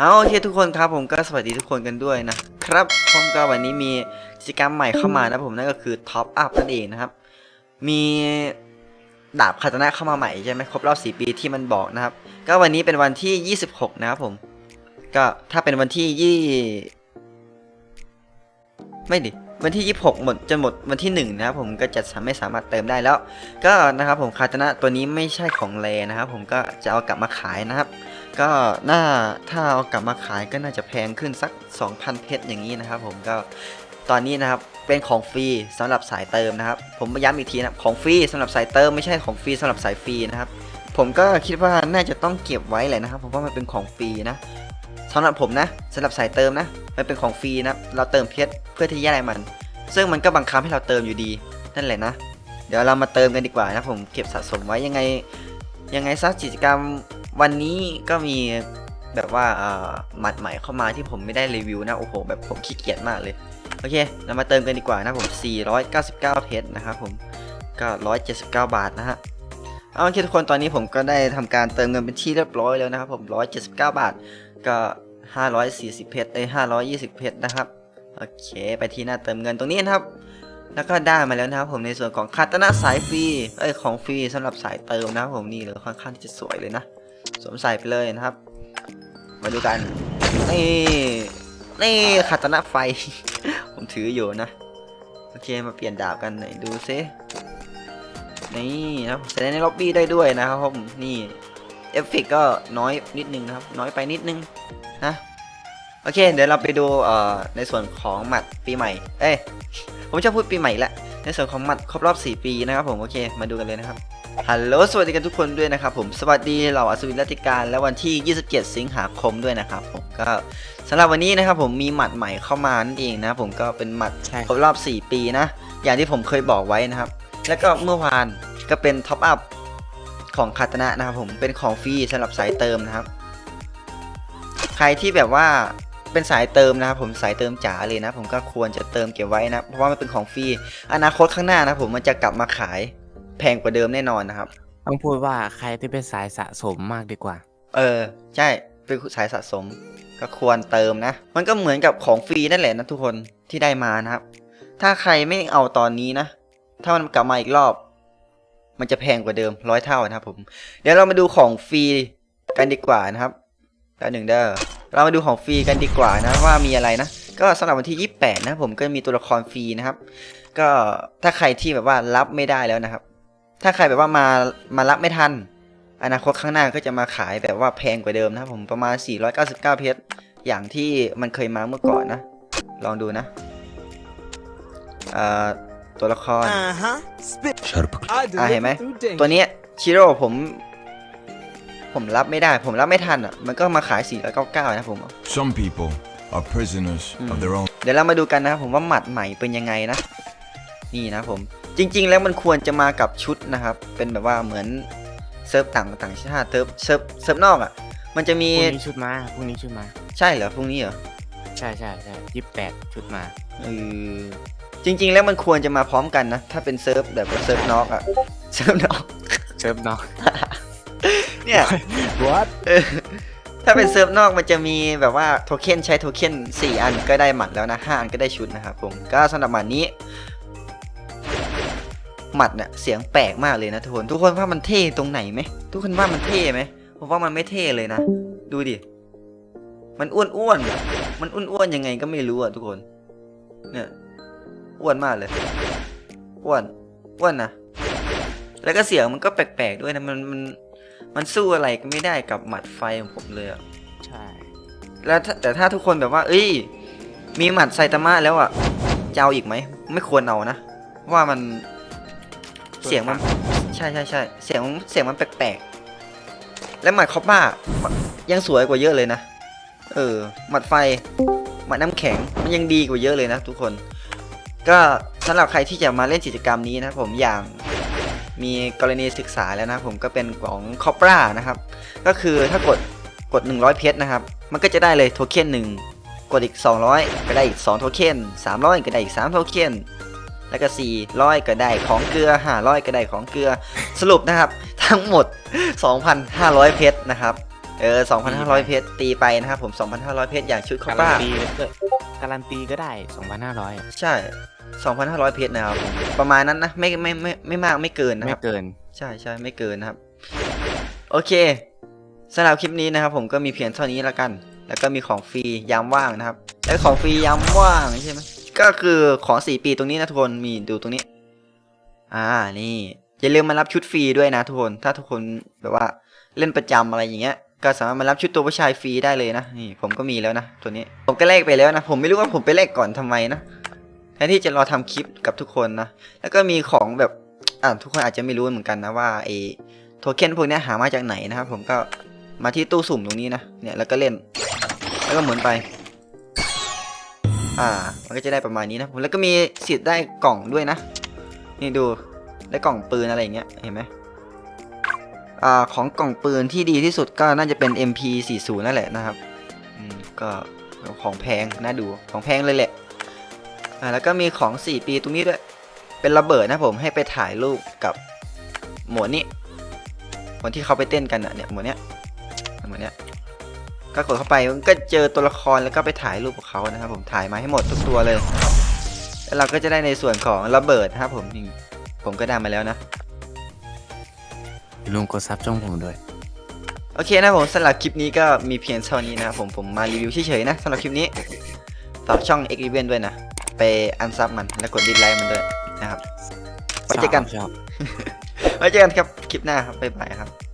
เอาโอเคทุกคนครับผมก็สวัสดีทุกคนกันด้วยนะครับผมก็วันนี้มีกิจกรรมใหม่เข้ามานะผมนั่นก็คือท็อปอัพนั่นเองนะครับ มีดาบคาตานะเข้ามาใหม่ใช่ไหมครบรอบ 4 ปีที่มันบอกนะครับ ก็วันนี้เป็นวันที่ 26 นะครับผม ก็ถ้าเป็นวันที่ยี่ไม่ดิวันที่ 26 หมดจะหมดวันที่ 1 นะครับผมก็จะสามไม่สามารถเติมได้แล้ว ก็นะครับผมคาตานะตัวนี้ไม่ใช่ของแรนะครับผมก็จะเอากลับมาขายนะครับ ก็น่าถ้าเอากลับมาขายก็น่าจะแพงขึ้นสัก 2,000 เพชรอย่างนี้นะครับ ผมก็ตอนนี้นะครับเป็นของฟรีสำหรับสายเติมนะครับ ผมย้ำอีกทีนะของฟรีสำหรับสายเติมไม่ใช่ของฟรีสำหรับสายฟรีนะครับ ผมก็คิดว่าน่าจะต้องเก็บไว้แหละนะครับผมว่ามันเป็นของฟรีนะสำหรับผมนะสำหรับสายเติมนะมันเป็นของฟรีนะเราเติมเพชรเพื่อที่จะได้มัน ซึ่งมันก็บังคับให้เราเติมอยู่ดีนั่นแหละนะ เดี๋ยวเรามาเติมกันดีกว่านะผมเก็บสะสมไว้ยังไงยังไงซักกิจกรรม วันนี้ก็มีแบบว่าอ่อหมัดใหม่เข้ามาที่ผมไม่ได้รีวิวนะ โอ้โห แบบผมขี้เกียจมากเลย โอเค เรามาเติมกันดีกว่านะผม 499 เพชรนะครับผมก็179 บาทนะฮะเอาโอเคทุกคนตอนนี้ผมก็ได้ทำการเติมเงินเป็นที่เรียบร้อยแล้วนะครับผม 179 บาท ก็ 540 เพชรเอ้ย520 เพชรนะครับโอเค ไปที่หน้าเติมเงินตรงนี้นะครับ แล้วก็ได้มาแล้วนะครับผมในส่วนของคาตนะสายฟรีเอ้ยของฟรีสำหรับสายเติมนะครับผมนี่เลยค่อนข้างที่จะสวยเลยนะ สวมใส่ไปเลยนะครับ มาดูกัน นี่ นี่คาตนะไฟ ผมถืออยู่นะ โอเค มาเปลี่ยนดาบกันไหนดูซินี่นะครับแสดงในล็อบบี้ได้ด้วยนะครับผม นี่เอฟเฟกก็น้อยนิดนึงครับ น้อยไปนิดนึงนะ โอเค เดี๋ยวเราไปดูเอ่อในส่วนของหมัดปีใหม่ เอ้ย ผมจะพูดปีใหม่ละ ในส่วนของหมัดครบรอบ 4 ปีนะครับผม โอเค มาดูกันเลยนะครับ ฮัลโหลสวัสดีกันทุกคนด้วยนะครับผมสวัสดีเหล่าอัศวินรัตติการและวันที่ 27 สิงหาคมด้วยนะครับผมก็สำหรับวันนี้นะครับผมมีหมัดใหม่เข้ามานั่นเองนะครับผมก็เป็นหมัดใช่ ครบรอบ 4 ปีนะ อย่างที่ผมเคยบอกไว้นะครับ แล้วก็เมื่อวานก็เป็นท็อปอัพของคาตนะนะครับผมเป็นของฟรีสำหรับสายเติมนะครับ ใครที่แบบว่าเป็นสายเติมนะครับผมสายเติมจ๋าเลยนะ ผมก็ควรจะเติมเก็บไว้นะเพราะว่ามันเป็นของฟรีอนาคตข้างหน้านะผมมันจะกลับมาขาย แพงกว่าเดิมแน่นอนนะครับ ต้องพูดว่าใครที่เป็นสายสะสมมากดีกว่า เออ ใช่เป็นสายสะสมก็ควรเติมนะ มันก็เหมือนกับของฟรีนั่นแหละนะทุกคนที่ได้มานะครับ ถ้าใครไม่เอาตอนนี้นะ ถ้ามันกลับมาอีกรอบ มันจะแพงกว่าเดิมร้อยเท่านะครับผม เดี๋ยวเรามาดูของฟรีกันดีกว่านะครับแล้วหนึ่งเด้อ เรามาดูของฟรีกันดีกว่านะว่ามีอะไรนะ ก็สำหรับวันที่ 28 นะครับผมก็มีตัวละครฟรีนะครับ ก็ถ้าใครที่แบบว่ารับไม่ได้แล้วนะครับ ถ้าใครแบบว่ามามารับไม่ทัน อนาคตข้างหน้าก็จะมาขายแบบว่าแพงกว่าเดิมนะครับผมประมาณ 499 เพชรอย่างที่มันเคยมาเมื่อก่อนนะ ลองดูนะเอ่อตัวละคร Uh-huh. Spit. Çarpık. I อะเห็นไหม deliver through ตัว danger. เนี้ยชิโร่ผม ผมรับไม่ได้ ผมรับไม่ทันอะ มันก็มาขาย 499 นะผม Some people are prisoners of their own เดี๋ยวเรามาดูกันนะครับผมว่าหมัดใหม่เป็นยังไงนะ นี่นะผม จริง ๆ แล้วมันควรจะมากับชุดนะครับ เป็นแบบว่าเหมือนเซิร์ฟต่างต่างชาติเซิร์ฟเซิร์ฟเซิร์ฟนอกอะ มันจะพมีรุ่งนี้ชุดมาพรุ่งนี้ชุดมา ใช่เหรอพรุ่งนี้เหรอใช่ใช่ใช่ยี่สิบแปดชุดมาเออจริง ๆ แล้วมันควรจะมาพร้อมกันนะ ถ้าเป็นเซิร์ฟแบบว่าเซิร์ฟนอกอะเซิร์ฟนอกเซิร์ฟเนาะเนี่ย What? เออถ้าเป็นเซิร์ฟนอกมันจะมีแบบว่าโทเค็นใช้โทเค็น4 อันก็ได้หมัดแล้วนะ5อันก็ได้ชุดนะครับผมก็สำหรับหมัดนี้ หมัดเนี่ยเสียงแปลกมากเลยนะทุกคน ทุกคนว่ามันเท่ตรงไหนไหม ทุกคนว่ามันเท่ไหมผมว่ามันไม่เท่เลยนะ ดูดิ มันอ้วนอ้วนๆอะมันอ้วนอ้วนๆยังไงก็ไม่รู้อะทุกคน เนี่ยอ้วนมากเลย อ้วน อ้วนนะ แล้วก็เสียงมันก็แปลกๆด้วยนะ มันมันมันสู้อะไรก็ไม่ได้กับหมัดไฟของผมเลยอะใช่ แล้วถ้าแต่ถ้าทุกคนแบบว่า เอ้ย มีหมัดไซตามะแล้วอะจะเอาอีกไหม ไม่ควรเอานะ ว่ามัน เสียงมันใช่ใช่ใช่เสียงเสียงมันแปลกๆ และหมัดคอปบ้ายังสวยกว่าเยอะเลยนะ เออ หมัดไฟ หมัดน้ำแข็ง มันยังดีกว่าเยอะเลยนะทุกคน ก็สำหรับใครที่จะมาเล่นกิจกรรมนี้นะผมอย่างมีกรณีศึกษาแล้วนะผมก็เป็นของคอปรานะครับ ก็คือถ้ากดกด 100 เพชรนะครับ มันก็จะได้เลยโทเค็นหนึ่งกดอีก 200 ก็ได้อีก 2 โทเค็น300 ก็ได้อีก 3 โทเค็น แล้วก็400ก็ได้ของเกลือ500ก็ได้ของเกลือ สรุปนะครับ ทั้งหมด 2,500 เพชรนะครับ เออ 2,500 เพชรตีไปนะครับผม 2,500 เพชรอย่างชุดคอการัป้านตีก็การันตีก็ได้ 2,500 ใช่ 2,500 เพชรนะครับผมประมาณนั้นนะ ไม่ไม่ไม่ไม่มากไม่เกินนะคไม่รับเกิน ใช่ใช่ไม่เกินนะครับ โอเคสำหรับคลิปนี้นะครับ ผมก็มีเพียงเท่านี้แล้วกัน แล้วก็มีของฟรียามว่างนะครับ แล้วของฟรียามว่างใช่ไหม ก็คือของ4ปีตรงนี้นะทุกคนมีดูตรงนี้ อ่านี่ อย่าลืมมารับชุดฟรีด้วยนะทุกคน ถ้าทุกคนแบบว่าเล่นประจำอะไรอย่างเงี้ย ก็สามารถมารับชุดตัวผู้ชายฟรีได้เลยนะนี่ผมก็มีแล้วนะตัวนี้ผมก็แลกไปแล้วนะ ผมไม่รู้ว่าผมไปแลกก่อนทำไมนะแทนที่จะรอทำคลิปกับทุกคนนะแล้วก็มีของแบบอ่าทุกคนอาจจะไม่รู้เหมือนกันนะว่าไอโทเค็นพวกนี้หามาจากไหนนะครับผมก็มาที่ตู้สุ่มตรงนี้นะเนี่ยแล้วก็เล่น แล้วก็หมุนไป อ่า มันก็จะได้ประมาณนี้นะผมแล้วก็มีสิทธิ์ได้กล่องด้วยนะ นี่ดูได้กล่องปืนอะไรอย่างเงี้ยเห็นไหมอ่าของกล่องปืนที่ดีที่สุดก็น่าจะเป็น MP40 นั่นแหละนะครับอืมก็ของแพงน่าดูของแพงเลยแหละอ่าแล้วก็มีของ 4 ปีตรงนี้ด้วย เป็นระเบิดนะผมให้ไปถ่ายรูปกับหมวดนี้หมวดที่เขาไปเต้นกันอะเนี่ยหมวดเนี้ยหมวดเนี้ย ก็กดเข้าไปมันก็เจอตัวละครแล้วก็ไปถ่ายรูปกับเขานะครับ ผมถ่ายมาให้หมดทุกตัวเลย แล้วเราก็จะได้ในส่วนของระเบิดนะครับผมนี่ผมก็ได้มาแล้วนะอย่าลืมกดซับช่องผมด้วย โอเคนะผมสำหรับคลิปนี้ก็มีเพียงเท่านี้นะครับผมผมมารีวิวเฉยๆนะสำหรับคลิปนี้ฝากช่อง X Event ด้วยนะ ไปอันซับมันแล้วกดดิสไลค์มันด้วยนะครับไว้เจอกันชอบไว้เจอกันครับคลิปหน้าครับบ๊ายบายครับ